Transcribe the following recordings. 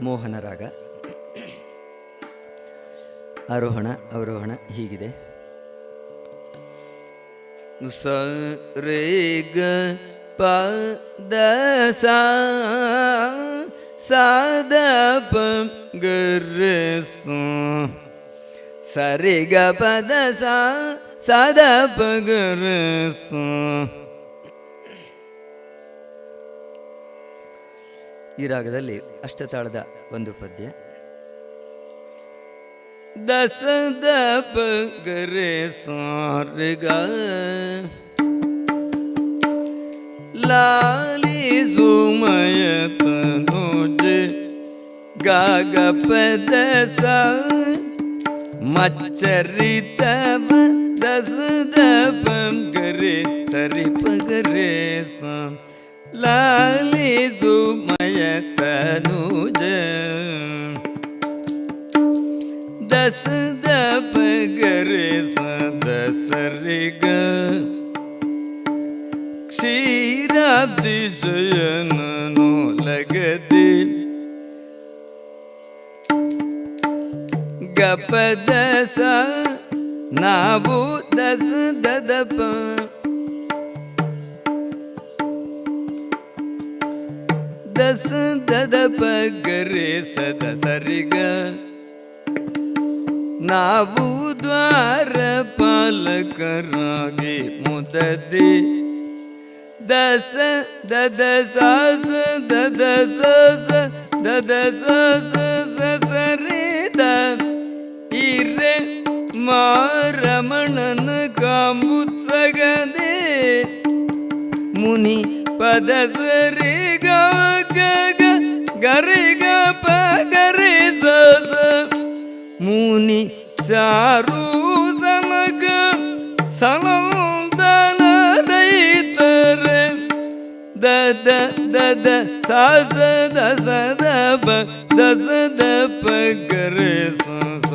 ಮೋಹನ ರಾಗ. ಆರೋಹಣ, ಅವರೋಹಣ ಹೀಗಿದೆ. ಸ ರೇ ಗ ಪ ದ ಸಾ ಸಾ ದ ಪ ಗ ರೆ ಗ ಪ ದ ಸಾ ಸಾ ದ ಪ ಗ ಈ ರಾಗದಲ್ಲಿ ಅಷ್ಟತಾಳದ ಒಂದು ಪದ್ಯ ದಸದ ಪಗರೆ ಸಾರ್ಗ ಲಾಲಿ ಸುಮಯ ತನುಜ ಗಾಗ ಪದ ಸ ಮಚ್ಚರಿತ ದಸದ ಪಗರೆ ಸರಿ ಪಗರೆ ಸ ಲಾಲಿ ಸುಮಯ ಸರಿಗ ಕ್ಷೀರಾಬ್ದಿ ಶಯನನು ಲಗದಿ ಗಪದ ಸ ನಾವು ದಸ ದದಪ. ದಸ ದದಪ ಗರೆ ಸದ ಸರಿಗ ನಾವು ದ್ವಾರ ಪಾಲಕರಾಗಿ ಮುದದಿ ದಸ, ದದ ಸಾಸ ದದ ಸಾಸ ದದ ಸಾಸ ಸರಿದ ಇರೆ ಮಾರಮಣನ ಕಾಂಬುತ್ಸಗದೆ ಮುನಿ ಪದ ಸರಿ ಗ, ಗರಿ ಗ, ಪ, ಗರಿ. ಮುನಿ ಚಾರು ಸಮಗ ಸಮಂದನ ದೈತರೆ ದದ ದದ ಸಾಸ ದಸ ದಪ ದಸ ದಪ ಗರೆ ಸಸ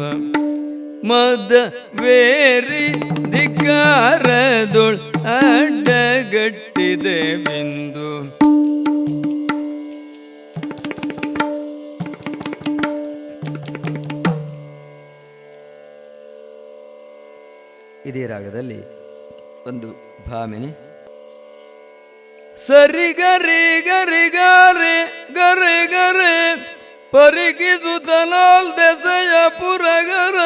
ಮದ, ವೇರಿ, ಧಿಕಾರದೊಳ್ ಅಡ್ಡಗಟ್ಟಿದೆ ಬಿಂದು. ಇದೇ ರಾಗದಲ್ಲಿ ಒಂದು ಭಾಮಿನಿ. ಸರಿ ಗರಿ ಗರಿ ಗರೆ ಗರೆ ಗರೆ ಪರಿಗಿಸುತ್ತನಾಲ್ ದೆಸೆಯ ಪುರಗರ.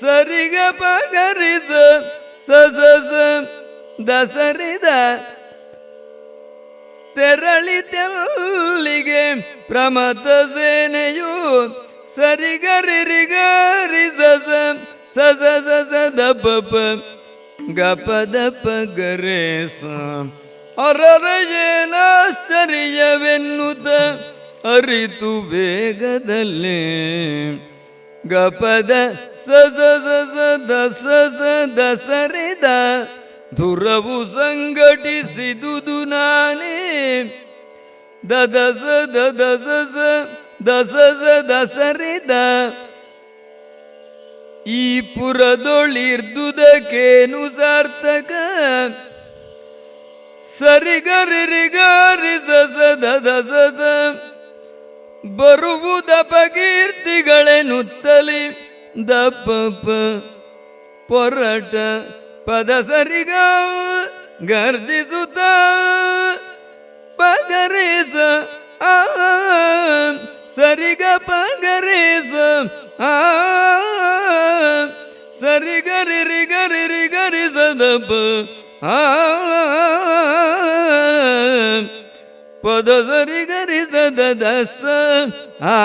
ಸರಿಗ ಗ ಸ ಸ ಸ ದಸರಿದ ತೆರಳಿ ತೆಲ್ಲಿಗೆ ಪ್ರಮತ ಸೇನೆಯು ಸರಿಗರಿರಿಗರಿ ಸ ಸ ಸ ಸ, ದ, ಪ ಪ, ಗ, ಪ, ದ, ಪ ಗರೆ ಸ. ಅರರಯೇನಾಶ್ಚರ್ಯವೆನ್ನುತ ಅರಿತು ವೇಗದಲ್ಲಿ. ಗಪದ ಸ ಸ ಸ ಸ, ದ, ಸ ಸ, ದ, ಸರಿದ. ಧುರವು ಸಂಘಟಿಸಿದುದು ನಾನೇ. ದ ದ, ಸ ಸ, ದ, ಸ ಸ, ದ, ಸರಿದ. ಈ ಪುರದೊಳಿರ್ದುದಕ್ಕೇನು ಸಾರ್ಥಕ? ಸರಿ ಸ ಗರಿ ದದ ಸ ಸ ಬರುವುದಪಕೀರ್ತಿಗಳೆನುತ್ತಲಿ ದಪ್ಪ ಪೊರಟ ಪದ ಸರಿಗ ಗರ್ಜಿಸುತ್ತ ಪಗರೇಸ ಆ, ಸರಿಗ ಪಗರೇಸ ಆ ರಿ ಗರಿ ಗರಿ ಸದಪ ಪದ ಸರಿ ಗರಿ ಸದ ದಸ ಆ